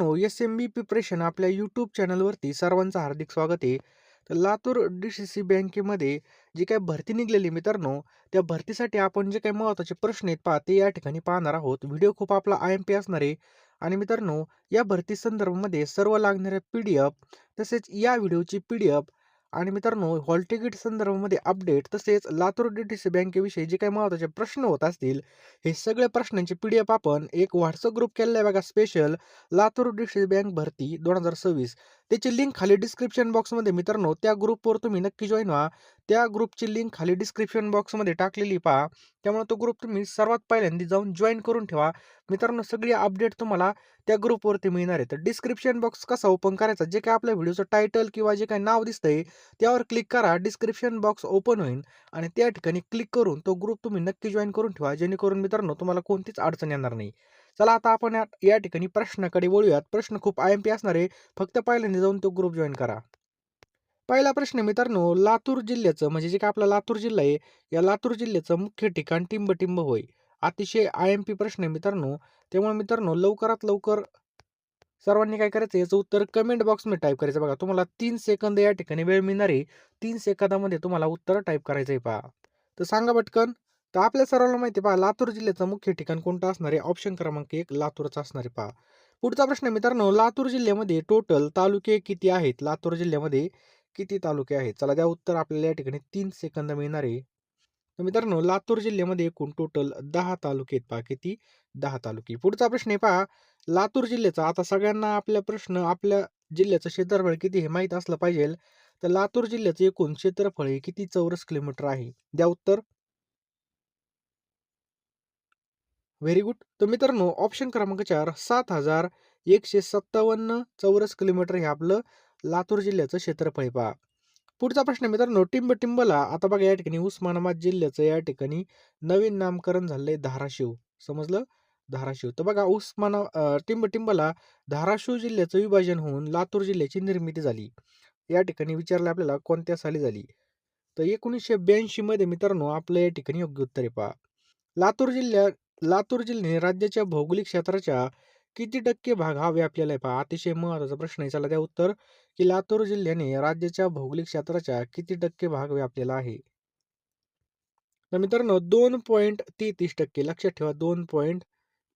मित्रांनो S M B preparation आपल्या YouTube चॅनलवरती सर्वांचं हार्दिक स्वागत आहे. तर लातूर डी सी सी बँकेमध्ये जी काही भरती निघलेली मित्रांनो त्या भरतीसाठी आपण जे काही महत्त्वाचे प्रश्न आहेत पहा ते या ठिकाणी पाहणार आहोत. व्हिडिओ खूप आपला आय एम पी असणार आहे. आणि मित्रांनो या भरती संदर्भामध्ये सर्व लागणाऱ्या पी डी एफ तसेच या व्हिडिओची पी डी एफ आणि मित्रांनो हॉल तिकीट संदर्भामध्ये अपडेट तसेच लातूर डी टी सी बँकेविषयी जे काही महत्त्वाचे प्रश्न होत असतील हे सगळ्या प्रश्नांची पी डी एफ आपण एक व्हॉट्सअप ग्रुप केलेला आहे बघा special Latur D C bank भरती दोन हजार सव्वीस. त्याची लिंक खाली डिस्क्रिप्शन बॉक्समध्ये मित्रांनो त्या ग्रुपवर तुम्ही नक्की जॉईन व्हा. त्या ग्रुपची लिंक खाली डिस्क्रिप्शन बॉक्समध्ये टाकलेली पहा. त्यामुळे तो ग्रुप तुम्ही सर्वात पहिल्यांदा जाऊन जॉईन करून ठेवा. मित्रांनो सगळी अपडेट तुम्हाला त्या ग्रुपवरती मिळणार आहे. तर डिस्क्रिप्शन बॉक्स कसा ओपन करायचा जे काय आपल्या व्हिडिओचं टायटल किंवा जे काही नाव दिसतंय त्यावर क्लिक करा. डिस्क्रिप्शन बॉक्स ओपन होईल आणि त्या ठिकाणी क्लिक करून तो ग्रुप तुम्ही नक्की जॉईन करून ठेवा. जेणेकरून मित्रांनो तुम्हाला कोणतीच अडचण येणार नाही. चला आता आपण या- ठिकाणी प्रश्नाकडे वळूयात. प्रश्न खूप आय एम पी असणारे फक्त पहिल्यांदा जाऊन तो ग्रुप जॉईन करा. पहिला प्रश्न मित्रांनो लातूर जिल्ह्याचं म्हणजे जे काय आपला लातूर जिल्हा आहे या लातूर जिल्ह्याचं मुख्य ठिकाण टिंबटिंब होय. अतिशय आय एम पी प्रश्न आहे मित्रांनो. त्यामुळे मित्रांनो लवकरात लवकर सर्वांनी काय करायचं याचं उत्तर कमेंट बॉक्समध्ये टाईप करायचं. बघा तुम्हाला तीन सेकंद या ठिकाणी वेळ मिळणार आहे. तीन सेकंदामध्ये तुम्हाला उत्तर टाईप करायचं आहे पहा. तर सांगा पटकन. तर आपल्या सर्वांना माहिती आहे पहा लातूर जिल्ह्याचं मुख्य ठिकाण कोणतं असणार आहे? ऑप्शन क्रमांक एक लातूरचा असणार आहे पहा. पुढचा प्रश्न आहे मित्रांनो लातूर जिल्ह्यामध्ये टोटल तालुके किती आहेत? लातूर जिल्ह्यामध्ये किती तालुके आहेत? चला द्या उत्तर आपल्याला या ठिकाणी तीन सेकंद मिळणार आहे. तर मित्रांनो लातूर जिल्ह्यामध्ये एकूण टोटल दहा तालुके आहेत पहा किती? दहा तालुके. पुढचा प्रश्न आहे पहा लातूर जिल्ह्याचा आता सगळ्यांना आपल्या प्रश्न आपल्या जिल्ह्याचं क्षेत्रफळ किती हे माहीत असलं पाहिजे तर लातूर जिल्ह्याचं एकूण क्षेत्रफळ हे किती चौरस किलोमीटर आहे? द्या उत्तर. Very good. तर मित्रांनो ऑप्शन क्रमांक चार सात हजार एकशे सत्तावन्न चौरस किलोमीटर हे आपलं लातूर जिल्ह्याचं क्षेत्रफळ पहा. पुढचा प्रश्न आहे मित्रांनो टिंबटिंबला आता बघा या ठिकाणी उस्मानाबाद जिल्ह्याचं या ठिकाणी नवीन नामकरण झालंय धाराशिव. समजलं? धाराशिव. तर बघा उस्माना टिंब टिंबला धाराशिव जिल्ह्याचं विभाजन होऊन लातूर जिल्ह्याची निर्मिती झाली. या ठिकाणी विचारलं आपल्याला कोणत्या साली झाली? तर एकोणीसशे ब्याऐंशी मध्ये मित्रांनो आपलं या ठिकाणी योग्य उत्तर आहे पहा. लातूर जिल्ह्यात लातूर जिल्ह्याने राज्याच्या भौगोलिक क्षेत्राच्या किती टक्के भाग हा व्यापलेला आहे पहा. अतिशय महत्त्वाचा प्रश्न आहे. चला द्या उत्तर. की लातूर जिल्ह्याने राज्याच्या भौगोलिक क्षेत्राच्या किती टक्के भाग व्यापलेला आहे? तर मित्रांनो दोन पॉईंट तेहतीस टक्के. लक्षात ठेवा दोन पॉईंट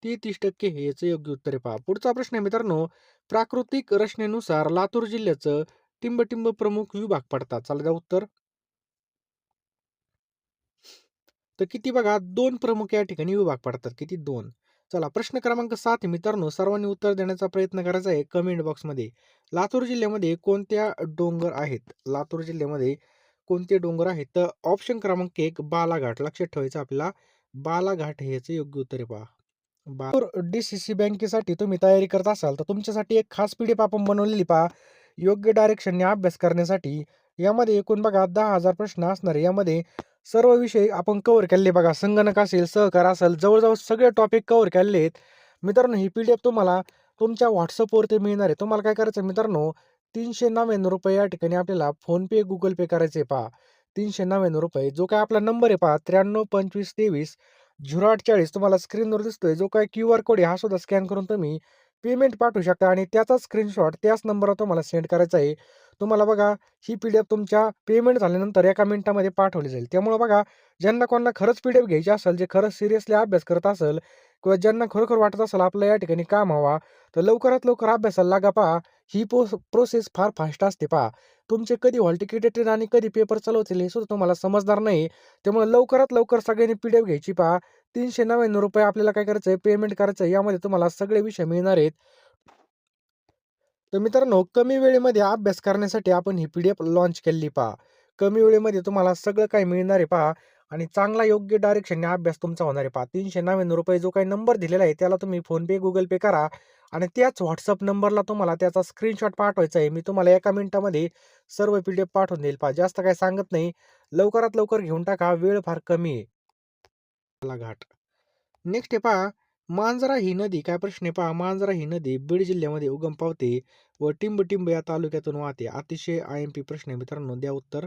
तेहतीस टक्के हे याचं योग्य उत्तर आहे पहा. पुढचा प्रश्न आहे मित्रांनो प्राकृतिक रचनेनुसार लातूर जिल्ह्याचं टिंबटिंब प्रमुख विभाग पडतात. चला द्या उत्तर. तर किती बघा दोन प्रमुख या ठिकाणी विभाग पडतात. किती? दोन. चला प्रश्न क्रमांक सात मित्रांनो. सर्वांनी उत्तर देण्याचा प्रयत्न करायचा आहे कमेंट बॉक्समध्ये लातूर जिल्ह्यामध्ये कोणत्या डोंगर आहेत? लातूर जिल्ह्यामध्ये कोणते डोंगर आहेत? तर ऑप्शन क्रमांक एक बालाघाट. लक्षात ठेवायचं आपल्याला. बालाघाट ह्याचं योग्य उत्तर आहे पहा. लातूर डी सी सी बँकेसाठी तुम्ही तयारी करत असाल तर तुमच्यासाठी एक खास पी डी आपण बनवलेली पहा. योग्य डायरेक्शनने अभ्यास करण्यासाठी यामध्ये एकूण बघा दहा हजार प्रश्न असणार यामध्ये सर्व विषय आपण कव्हर केले बघा. संगणक असेल सहकार असेल जवळजवळ सगळे टॉपिक कव्हर केले आहेत. मित्रांनो ही पी डी एफ तुम्हाला तुमच्या व्हॉट्सअपवरती मिळणार आहे. तुम्हाला काय करायचं आहे मित्रांनो तीनशे नव्याण्णव रुपये या ठिकाणी आपल्याला फोनपे गुगल पे करायचे पहा. तीनशे नव्याण्णव रुपये. जो काय आपला नंबर आहे पहा त्र्याण्णव पंचवीस तेवीस झिरो अठ्ठेचाळीस तुम्हाला स्क्रीनवर दिसतोय. जो काय क्यू आर कोड आहे हा सुद्धा स्कॅन करून तुम्ही पेमेंट पाठवू शकता आणि त्याचा स्क्रीनशॉट त्याच नंबरवर तुम्हाला सेंड करायचा आहे. तुम्हाला बघा ही पी डी एफ तुमच्या पेमेंट झाल्यानंतर एका मिनिटामध्ये पाठवली जाईल. त्यामुळे बघा ज्यांना कोणाला खरंच पी डी एफ घ्यायची असेल जे खरंच सिरियसली अभ्यास करत असेल किंवा ज्यांना खरोखर वाटत असेल आपलं या ठिकाणी काम हवा तर लवकरात लवकर अभ्यासाला लागा पहा. ही प्रोस प्रोसेस फार फास्ट असते पहा. तुमचे कधी हॉल तिकीट येतील आणि कधी पेपर चालवतील हे सुद्धा तुम्हाला समजणार नाही. त्यामुळे लवकरात लवकर सगळ्यांनी पी डी एफ घ्यायची पहा. तीनशे नव्याण्णव रुपये आपल्याला काय करायचं आहे पेमेंट करायचं आहे यामध्ये तुम्हाला सगळे विषय मिळणार आहेत. तर मित्रांनो कमी वेळेमध्ये अभ्यास करण्यासाठी आपण ही पी डी एफ लॉन्च केली पहा. कमी वेळेमध्ये तुम्हाला सगळं काही मिळणार आहे पहा आणि चांगला योग्य डायरेक्शनने अभ्यास तुमचा होणार आहे पहा. तीनशे नव्याण्णव रुपये जो काही नंबर दिलेला आहे त्याला तुम्ही फोनपे गुगल पे करा आणि त्याच व्हॉट्सअप नंबरला तुम्हाला त्याचा स्क्रीनशॉट पाठवायचा आहे. मी तुम्हाला एका मिनिटामध्ये सर्व पी डी एफ पाठवून देईल पहा. जास्त काही सांगत नाही. लवकरात लवकर घेऊन टाका. वेळ फार कमी आहे. घाट. नेक्स्ट आहे पहा. मांजरा ही नदी काय प्रश्न आहे पहा मांजरा ही नदी बीड जिल्ह्यामध्ये उगम पावते व टिंबटिंब या तालुक्यातून वाहते. अतिशय आय एम पी प्रश्न आहे मित्रांनो द्या उत्तर.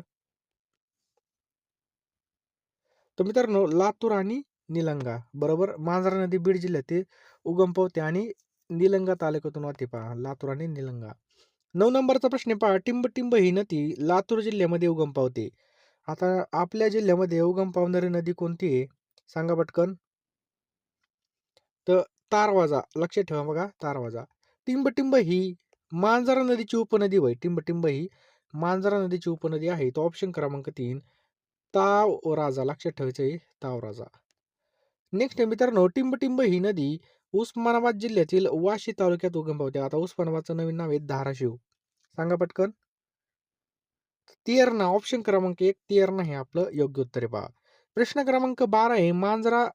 तर मित्रांनो लातूर आणि निलंगा बरोबर? मांजरा नदी बीड जिल्ह्यात ते उगम पावते आणि निलंगा तालुक्यातून वाहते पहा लातूर आणि निलंगा. नऊ नंबरचा प्रश्न आहे पहा टिंब ही नदी लातूर जिल्ह्यामध्ये उगम पावते. आता आपल्या जिल्ह्यामध्ये उगम पावणारी नदी कोणती आहे? सांगा पटकन. तर तारवाजा लक्षात ठेवा बघा तारवाजा टिंबटिंब ही मांजरा नदीची उपनदी वय टिंबटिंब ही मांजरा नदीची उपनदी आहे. तो ऑप्शन क्रमांक तीन. ताव राजा लक्षात ठेवायचं आहे ताव राजा. नेक्स्ट मित्रांनो टिंबटिंब ही नदी उस्मानाबाद जिल्ह्यातील वाशी तालुक्यात उगम पावते. आता उस्मानाबादचं नवीन नाव आहे धाराशिव. सांगा पटकन. तेरणा ऑप्शन क्रमांक एक तेरणा हे आपलं योग्य उत्तर आहे पहा. प्रश्न क्रमांक बारा आहे मांजरा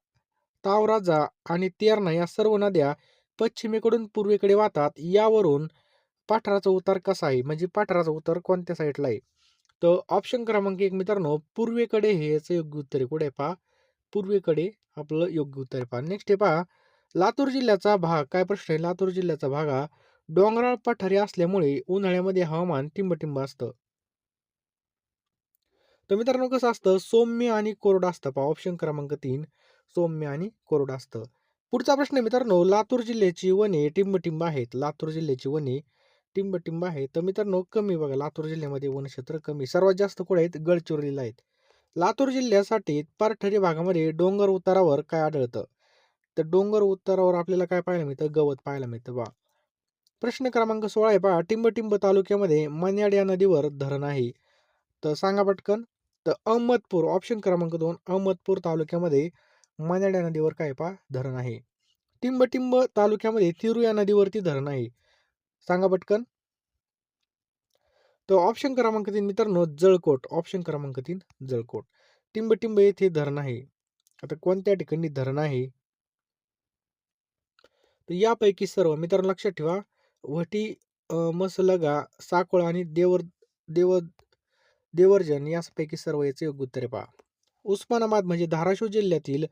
तावराजा आणि तेरणा या सर्व नद्या पश्चिमेकडून पूर्वेकडे वाहतात. यावरून पाठराचा उतार कसा आहे? म्हणजे पाठराचा उतार कोणत्या साईडला आहे? तर ऑप्शन क्रमांक एक मित्रांनो पूर्वेकडे हे याचं योग्य उत्तर आहे. कुठे पहा? पूर्वेकडे आपलं योग्य उत्तर आहे पहा. नेक्स्ट आहे पहा लातूर जिल्ह्याचा भाग काय प्रश्न आहे? लातूर जिल्ह्याचा भाग हा डोंगराळ पठारी असल्यामुळे उन्हाळ्यामध्ये हवामान टिंबटिंब असतं. तर मित्रांनो कसं असतं? सौम्य आणि कोरडं असतं पहा. ऑप्शन क्रमांक तीन सौम्य आणि कोरडं असतं. पुढचा प्रश्न आहे मित्रांनो लातूर जिल्ह्याची वने टिंबटिंब आहेत. लातूर जिल्ह्याची वने टिंबटिंब आहे तर मित्रांनो कमी बघा लातूर जिल्ह्यामध्ये वनक्षेत्र कमी. सर्वात जास्त कुठे आहेत? गडचिरोलीला आहेत. लातूर जिल्ह्यासाठी पारठरी भागामध्ये डोंगर उतारावर काय आढळतं? तर डोंगर उतारावर आपल्याला काय पाहायला मिळतं? गवत पाहायला मिळतं बा. प्रश्न क्रमांक सोळा आहे पहा. टिंबटिंब तालुक्यामध्ये मन्याड या नदीवर धरण आहे. तर सांगा पटकन. तर अहमदपूर ऑप्शन क्रमांक दोन अहमदपूर तालुक्यामध्ये मन्याड नदीवर काय पहा धरण आहे. टिंबटिंब तालुक्यामध्ये तिरू या नदीवरती धरण आहे. सांगा पटकन. तर ऑप्शन क्रमांक तीन मित्रांनो जळकोट. ऑप्शन क्रमांक तीन जळकोट. टिंबटिंब येथे धरण आहे. आता कोणत्या ठिकाणी धरण आहे? तर यापैकी सर्व मित्रांनो लक्षात ठेवा वटी मसलगा साकोळ आणि देवर देव देवर्जन यापैकी सर्व याचे योग्य उत्तरे पहा. उस्मानाबाद म्हणजे धाराशिव जिल्ह्यातील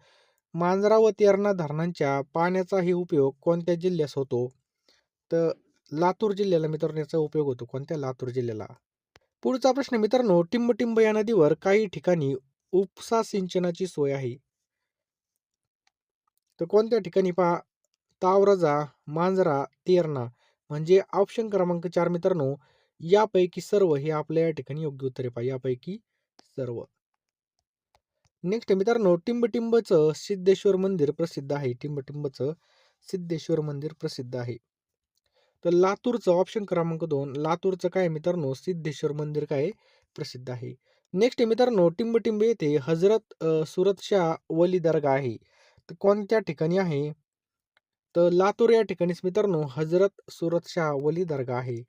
मांजरा व तेरणा धरणांच्या पाण्याचाही उपयोग कोणत्या जिल्ह्यास होतो? तर लातूर जिल्ह्याला मित्रांनो याचा उपयोग होतो कोणत्या? लातूर जिल्ह्याला. पुढचा प्रश्न मित्रांनो टिंबटिंब या नदीवर काही ठिकाणी उपसा सिंचनाची सोय आहे. तर कोणत्या ठिकाणी पहा? तावरजा मांजरा तेरणा म्हणजे ऑप्शन क्रमांक चार मित्रांनो यापैकी सर्व हे आपल्या या ठिकाणी योग्य उत्तरे पहा. यापैकी सर्व. नेक्स्ट मित्रांनो टिंबटिंबचं सिद्धेश्वर मंदिर प्रसिद्ध आहे. टिंबटिंबचं सिद्धेश्वर मंदिर प्रसिद्ध आहे. तर लातूरचं ऑप्शन क्रमांक दोन लातूरचं काय मित्रांनो? सिद्धेश्वर मंदिर काय प्रसिद्ध आहे. नेक्स्ट मित्रांनो टिंबटिंब येथे हजरत सुरत वली दर्गा आहे. तर कोणत्या ठिकाणी आहे? तर लातूर या ठिकाणीच मित्रांनो हजरत सुरतशाह वली दर्गा आहे.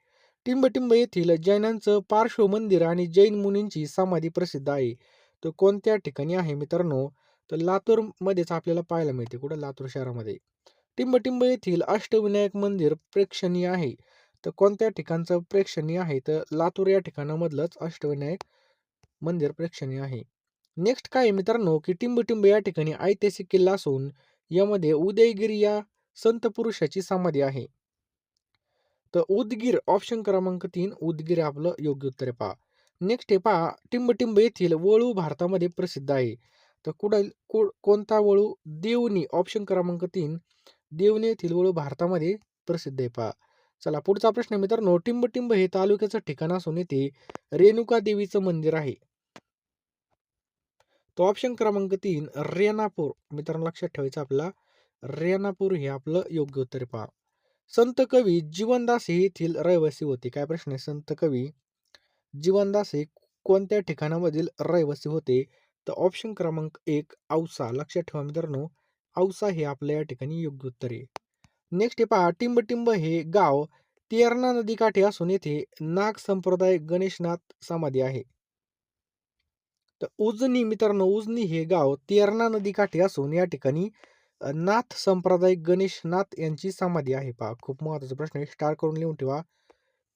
टिंबटिंब येथील जैनांचं पार्श्व मंदिर आणि जैन मुनींची समाधी प्रसिद्ध आहे. तर कोणत्या ठिकाणी आहे मित्रांनो? तर लातूरमध्येच आपल्याला पाहायला मिळते. कुठं? लातूर शहरामध्ये. टिंबटिंब येथील अष्टविनायक मंदिर प्रेक्षणीय आहे. तर कोणत्या ठिकाणचं प्रेक्षणीय आहे? तर लातूर या ठिकाणामधलंच अष्टविनायक मंदिर प्रेक्षणीय आहे. नेक्स्ट काय मित्रांनो? की टिंबटिंब या ठिकाणी ऐतिहासिक किल्ला असून यामध्ये उदयगिरी या संत पुरुषाची समाधी आहे. तर उदगीर ऑप्शन क्रमांक तीन उदगीर आपलं योग्य उत्तर आहे पहा. नेक्स्ट आहे पहा टिंबटिंब येथील वळू भारतामध्ये प्रसिद्ध आहे. तर कुठं कोणता वळू? देवणी ऑप्शन क्रमांक तीन. देवणी येथील वळू भारतामध्ये प्रसिद्ध आहे पहा. चला पुढचा प्रश्न मित्रांनो. टिंबटिंब हे तालुक्याचं ठिकाण असून येथे रेणुका देवीचं मंदिर आहे. तो ऑप्शन क्रमांक तीन रेनापूर मित्रांनो लक्षात ठेवायचं आपला रेनापूर हे आपलं योग्य उत्तर पहा. संत कवी जीवनदास हे येथील रहिवासी होते. काय प्रश्न आहे? संत कवी जीवनदास हे कोणत्या ठिकाणामधील रहिवासी होते? तर ऑप्शन क्रमांक एक औसा. लक्षात ठेवा मित्रांनो औसा हे आपल्या या ठिकाणी योग्य उत्तर आहे. नेक्स्ट हे पहा टिंबटिंब हे गाव तेरणा नदीकाठी असून येथे नाग संप्रदाय गणेशनाथ समाधी आहे. तर उजनी मित्रांनो उजनी हे गाव तेरणा नदीकाठी असून या ठिकाणी नाथ संप्रदाय गणेशनाथ यांची समाधी आहे. पहा खूप महत्त्वाचा प्रश्न आहे. स्टार करून लिहून ठेवा.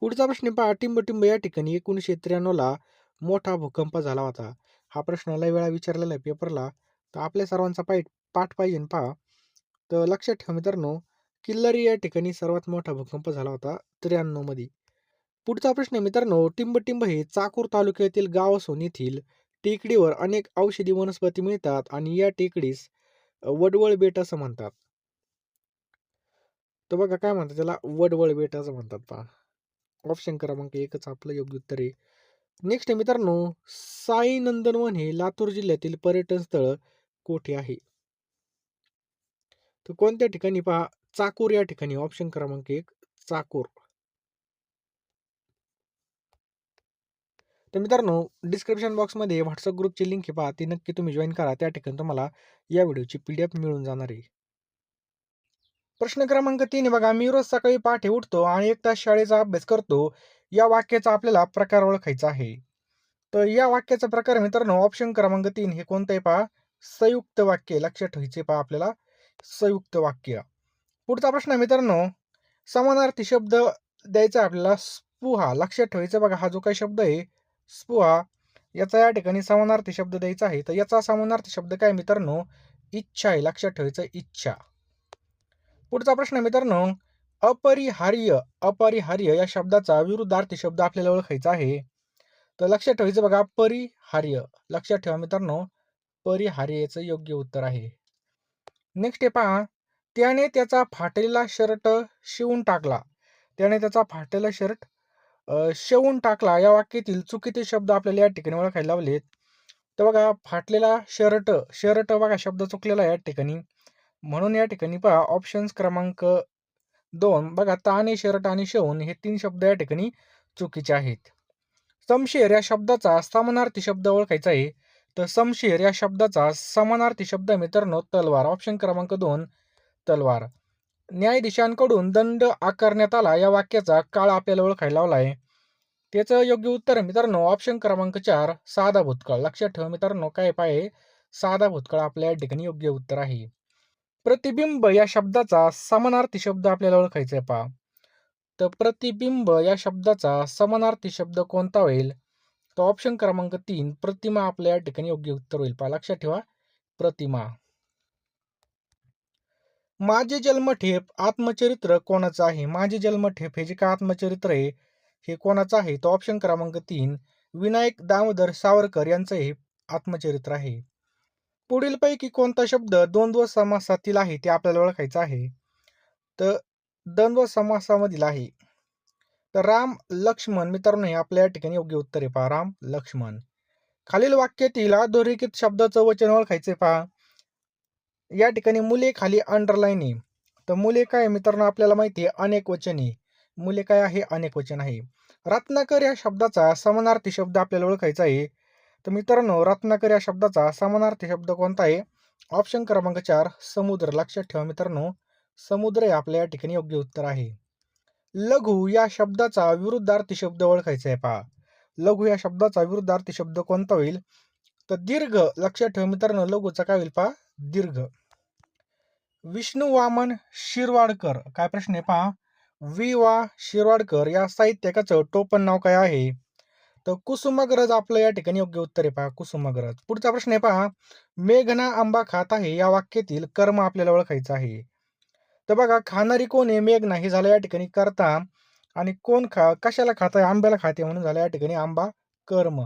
पुढचा प्रश्न पहा. टिंबटिंब या ठिकाणी एकोणीसशे त्र्याण्णवला मोठा भूकंप झाला होता. हा प्रश्न लय वेळा विचारलेला आहे पेपरला तर आपल्या सर्वांचा पाठ पाठ पाहिजे पहा. तर लक्षात ठेवा मित्रांनो किल्लारी या ठिकाणी सर्वात मोठा भूकंप झाला होता त्र्याण्णवमध्ये पुढचा प्रश्न मित्रांनो टिंबटिंब हे चाकूर तालुक्यातील गाव असून येथील टेकडीवर अनेक औषधी वनस्पती मिळतात आणि या टेकडीस वडवळ बेट असं म्हणतात. तर बघा काय म्हणतात त्याला? वडवळ बेट असं म्हणतात पहा. ऑप्शन क्रमांक एकच आपलं योग्य उत्तर आहे. नेक्स्ट आहे मित्रांनो साई नंदनवन हे लातूर जिल्ह्यातील पर्यटन स्थळ कोठे आहे? तर कोणत्या ठिकाणी पहा? चाकूर या ठिकाणी ऑप्शन क्रमांक एक चाकूर. तर मित्रांनो डिस्क्रिप्शन बॉक्समध्ये व्हॉट्सअप ग्रुपची लिंक आहे पहा. ती नक्की तुम्ही जॉईन करा. त्या ठिकाणी तुम्हाला या व्हिडिओची पी डी एफ मिळून जाणार आहे. प्रश्न क्रमांक तीन बघा. मी रोज सकाळी पहाटे उठतो आणि एक तास शाळेचा अभ्यास करतो. या वाक्याचा आपल्याला प्रकार ओळखायचा आहे. तर या वाक्याचा प्रकार मित्रांनो ऑप्शन क्रमांक तीन हे कोणतं आहे पहा? संयुक्त वाक्य. लक्षात ठेवायचे पहा आपल्याला. संयुक्त वाक्य. पुढचा प्रश्न मित्रांनो समानार्थी शब्द द्यायचा आपल्याला स्पुहा. लक्षात ठेवायचं बघा हा जो काही शब्द आहे स्पुहा याचा या ठिकाणी समानार्थी शब्द द्यायचा आहे. तर याचा समानार्थी शब्द काय मित्रांनो? इच्छा आहे. लक्षात ठेवायचं इच्छा. पुढचा प्रश्न मित्रांनो. अपरिहार्य अपरिहार्य या शब्दाचा विरुद्धार्थी शब्द आपल्याला ओळखायचा आहे. तर लक्षात ठेवायचं बघा परिहार्य. लक्षात ठेवा मित्रांनो परिहार्य याचं योग्य उत्तर आहे. नेक्स्ट आहे पहा. त्याने त्याचा फाटलेला शर्ट शिवून टाकला. त्याने त्याचा फाटलेला शर्ट शिवून टाकला. या वाक्यातील चुकीचे शब्द आपल्याला या ठिकाणी ओळखायला लावलेत. तर बघा फाटलेला शर्ट शर्ट बघा शब्द चुकलेला या ठिकाणी. म्हणून या ठिकाणी पहा ऑप्शन्स क्रमांक दोन बघा ताने शर्ट आणि शिवून हे तीन शब्द या ठिकाणी चुकीचे आहेत. समशेर या शब्दाचा समानार्थी शब्द ओळखायचा आहे. तर समशेर या शब्दाचा समानार्थी शब्द मित्रांनो तलवार. ऑप्शन क्रमांक दोन तलवार. न्यायाधीशांकडून दंड आकारण्यात आला या वाक्याचा काळ आपल्याला ओळखायला लावला आहे. त्याचं योग्य उत्तर मित्रांनो ऑप्शन क्रमांक चार साधा भूतकाळ. लक्षात ठेवा मित्रांनो काय पाहिजे साधा भूतकाळ आपल्या या ठिकाणी योग्य उत्तर आहे. प्रतिबिंब या शब्दाचा समानार्थी शब्द आपल्याला ओळखायचा आहे पहा. तर प्रतिबिंब या शब्दाचा समानार्थी शब्द कोणता होईल? तर ऑप्शन क्रमांक तीन प्रतिमा आपल्या या ठिकाणी योग्य उत्तर होईल. पहा लक्षात ठेवा. प्रतिमा. माझे जन्मठेप आत्मचरित्र कोणाचं आहे? माझे जन्मठेप हे जे काय आत्मचरित्र आहे? हे कोणाचं आहे? तो ऑप्शन क्रमांक तीन विनायक दामोदर सावरकर यांचं हे आत्मचरित्र आहे. पुढीलपैकी कोणता शब्द द्वंद्व समासातील आहे ते आपल्याला ओळखायचं आहे? तर द्वंद्व समासामधील आहे. तर राम लक्ष्मण मित्रांनो हे आपल्या या ठिकाणी योग्य उत्तर आहे पहा. राम लक्ष्मण. खालील वाक्यातील अधोरेखित शब्दाचं वचन ओळखायचे पहा. या ठिकाणी मुले खाली अंडरलाईन आहे. तर मुले काय मित्रांनो आपल्याला माहिती आहे अनेक वचन आहे. मुले काय आहे? अनेक वचन आहे. रत्नाकर या शब्दाचा समानार्थी शब्द आपल्याला ओळखायचा आहे. तर मित्रांनो रत्नाकर या शब्दाचा समानार्थी शब्द कोणता आहे? ऑप्शन क्रमांक चार समुद्र. लक्षात ठेवा मित्रांनो समुद्र हे आपल्या या ठिकाणी योग्य उत्तर आहे. लघु या शब्दाचा विरुद्धार्थी शब्द ओळखायचा आहे पहा. लघु या शब्दाचा विरुद्धार्थी शब्द कोणता होईल? तर दीर्घ. लक्षात ठेवा मित्रांनो लघुचा काय होईल पहा? दीर्घ. विष्णू वामन शिरवाडकर. काय प्रश्न आहे पहा? वि वा शिरवाडकर या साहित्यकाचं टोपण नाव काय आहे? तर कुसुमाग्रज आपलं या ठिकाणी योग्य उत्तर आहे पहा कुसुमाग्रज. पुढचा प्रश्न आहे पहा मेघना आंबा खात आहे या वाक्यातील कर्म आपल्याला ओळखायचं आहे. तर बघा खाणारी कोण आहे? मेघना हे झालं या ठिकाणी करता. आणि कोण खा कशाला खात आहे? आंब्याला खाते म्हणून झालं या ठिकाणी आंबा कर्म.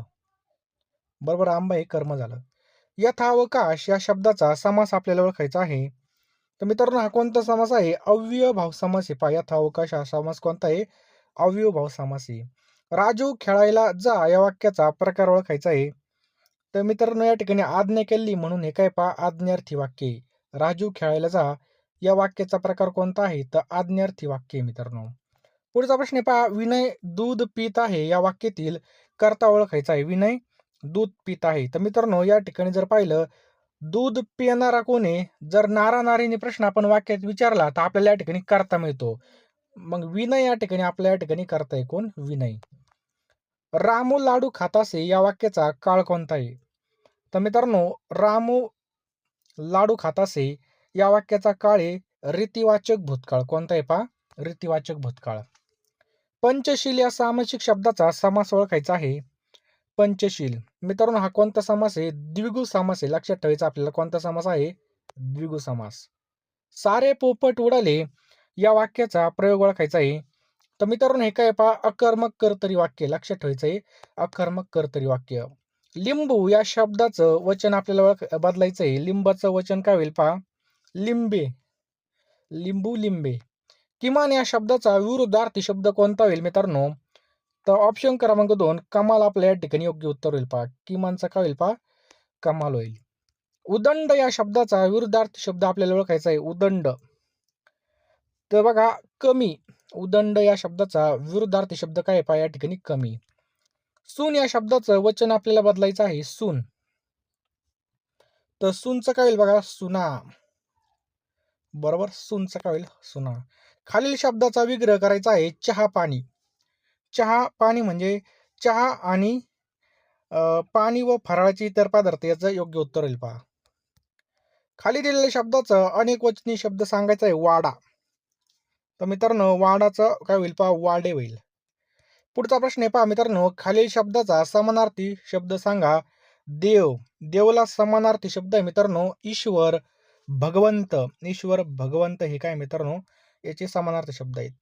बरोबर आंबा हे कर्म झालं. यथावकाश या शब्दाचा समास आपल्याला ओळखायचा आहे. तर मित्रांनो हा कोणता समास आहे? अव्ययभाव समास आहे पहा यथावकाश हा समास कोणता आहे? अव्ययभाव समास आहे. राजू खेळायला जा या वाक्याचा प्रकार ओळखायचा आहे. तर मित्रांनो या ठिकाणी आज्ञा केली म्हणून हे काय पहा आज्ञार्थी वाक्य राजू खेळायला जा या वाक्याचा प्रकार कोणता आहे? तर आज्ञार्थी वाक्य मित्रांनो. पुढचा प्रश्न आहे पहा विनय दूध पित आहे या वाक्यातील करता ओळखायचा आहे. विनय दूध पित आहे. तर मित्रांनो या ठिकाणी जर पाहिलं दूध पिणारा कोणी जर नारा नारीने प्रश्न आपण वाक्यात विचारला तर आपल्याला या ठिकाणी करता मिळतो. मग विनय या ठिकाणी आपल्या या ठिकाणी करता आहे कोण? विनय. रामू लाडू खातासे या वाक्याचा काळ कोणता आहे? तर मित्रांनो रामू लाडू खातासे या वाक्याचा काळ आहे रीतिवाचक भूतकाळ. कोणता आहे पा रीतिवाचक भूतकाळ. पंचशील या सामासिक शब्दाचा समास ओळखायचा आहे. पंचशील. मित्रांनो हा कोणता समास आहे? द्विगु समास आहे. लक्षात ठेवायचा आपल्याला कोणता समास आहे? द्विगु समास. सारे पोपट उडाले या वाक्याचा प्रयोग ओळखायचा आहे. तर मित्रांनो हे काय पहा अकर्मक कर्तरी वाक्य लक्षात ठेवायचं आहे. अकर्मक कर्तरी वाक्य. लिंबू या शब्दाचं वचन आपल्याला ओळख बदलायचं आहे. लिंबाचं वचन काय होईल पहा? लिंबे. लिंबू लिंबे. किमान या शब्दाचा विरुद्धार्थी शब्द कोणता होईल मित्रांनो? तर ऑप्शन क्रमांक दोन कमाल आपल्या या ठिकाणी योग्य उत्तर होईल पहा. किमानचा काय होईल पहा? कमाल होईल. उदंड या शब्दाचा विरुद्धार्थी शब्द आपल्याला ओळखायचा आहे. उदंड. तर बघा कमी. उदंड या शब्दाचा विरुद्धार्थी शब्द काय पहा या ठिकाणी कमी. सून या शब्दाचं वचन आपल्याला बदलायचं आहे. सून. तर सूनचं काय होईल बघा? सुना. बरोबर? सूनचं काय होईल? सुना. खालील शब्दाचा विग्रह करायचा आहे चहा पाणी. चहा पाणी म्हणजे चहा आणि पाणी व फराळाची इतर पदार्थ याचं योग्य उत्तर होईल पहा. खाली दिलेल्या शब्दाचं अनेक वचनी शब्द सांगायचा आहे वाडा. तर मित्रांनो वाडाचं काय होईल पहा वाडे होईल. पुढचा प्रश्न आहे पहा मित्रांनो खालील शब्दाचा समानार्थी शब्द सांगा. देव देवला समानार्थी शब्द आहे मित्रांनो ईश्वर भगवंत. ईश्वर भगवंत हे काय मित्रांनो याचे समानार्थी शब्द आहेत.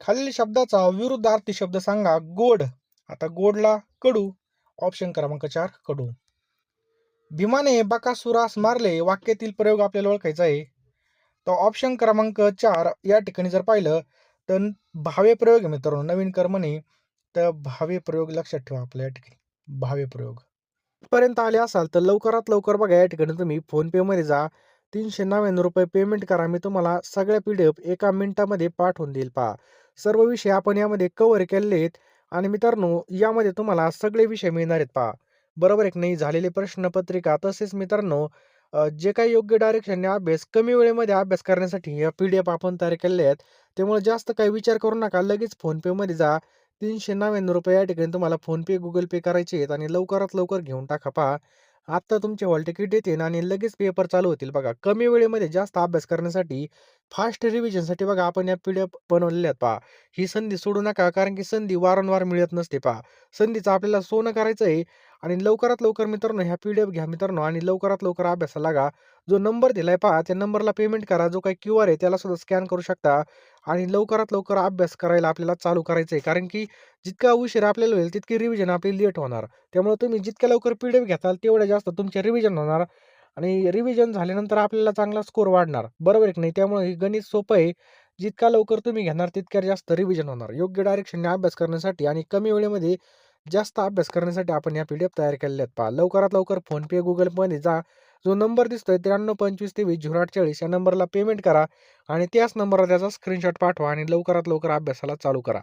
खालील शब्दाचा विरुद्धार्थी शब्द सांगा गोड. आता गोडला कडू. ऑप्शन क्रमांक चार कडू. भीमाने बकासुरास मारले वाक्यातील प्रयोग आपल्याला ओळखायचा आहे. तर ऑप्शन क्रमांक चार या ठिकाणी जर पाहिलं तर भावे प्रयोग आहे मित्रांनो नवीन कर्मने तर भावे प्रयोग लक्षात ठेवा आपल्या या ठिकाणी. भावे प्रयोग. पर्यंत आले असाल तर लवकरात लवकर बघा या ठिकाणी तुम्ही फोनपेमध्ये जा तीनशे नव्याण्णव रुपये पेमेंट करा मी तुम्हाला सगळ्या पी डी एफ एका मिनिटामध्ये पाठवून देईल पहा. सर्व विषय आपण यामध्ये कव्हर केलेले आहेत आणि मित्रांनो यामध्ये तुम्हाला सगळे विषय मिळणार आहेत पहा. बरोबर एक नाही? झालेले प्रश्नपत्रिका तसेच मित्रांनो जे काही योग्य डायरेक्शनने अभ्यास कमी वेळेमध्ये अभ्यास करण्यासाठी या पी डी एफ आपण तयार केलेले आहेत त्यामुळे जास्त काही विचार करू नका लगेच फोनपेमध्ये जा. तीनशे नव्याण्णव रुपये या ठिकाणी तुम्हाला फोनपे गुगल पे करायचे आहेत आणि लवकरात लवकर घेऊन टाका पहा. आत्ता तुमचे हॉल तिकीट येतील आणि लगेच पेपर चालू होतील बघा. कमी वेळेमध्ये जास्त अभ्यास करण्यासाठी फास्ट रिव्हिजनसाठी बघा आपण या पी डी एफ बनवलेल्या आहेत पहा. ही संधी सोडू नका कारण की संधी वारंवार मिळत नसते पहा. संधीचं आपल्याला सोनं करायचं आहे आणि लवकरात लवकर मित्रांनो ह्या पी डी एफ घ्या मित्रांनो आणि लवकरात लवकर अभ्यासाला लागा. जो नंबर दिलाय पहा त्या नंबरला पेमेंट करा. जो काही क्यू आर आहे त्याला सुद्धा स्कॅन करू शकता आणि लवकरात लवकर अभ्यास करायला आपल्याला चालू करायचं आहे कारण की जितका उशीर आपल्याला होईल तितकी रिव्हिजन आपली लेट होणार. त्यामुळे तुम्ही जितक्या लवकर पी डी एफ घेताल तेवढ्या जास्त तुमचे रिव्हिजन होणार आणि रिव्हिजन झाल्यानंतर आपल्याला चांगला स्कोर वाढणार. बरोबर एक की नाही? त्यामुळे हे गणित सोपं आहे. जितका लवकर तुम्ही घेणार तितक्या जास्त रिव्हिजन होणार. योग्य डायरेक्शनने अभ्यास करण्यासाठी आणि कमी वेळेमध्ये जास्त अभ्यास करण्यासाठी आपण या पी डी एफ तयार केलेल्या आहेत पहा. लवकरात लवकर फोनपे गुगलमध्ये जा. जो नंबर दिसतोय त्र्याण्णव पंचवीस तेवीस झिरो अठ्ठेचाळीस या नंबरला पेमेंट करा आणि त्याच नंबरला त्याचा स्क्रीनशॉट पाठवा आणि लवकरात लवकर अभ्यासाला चालू करा.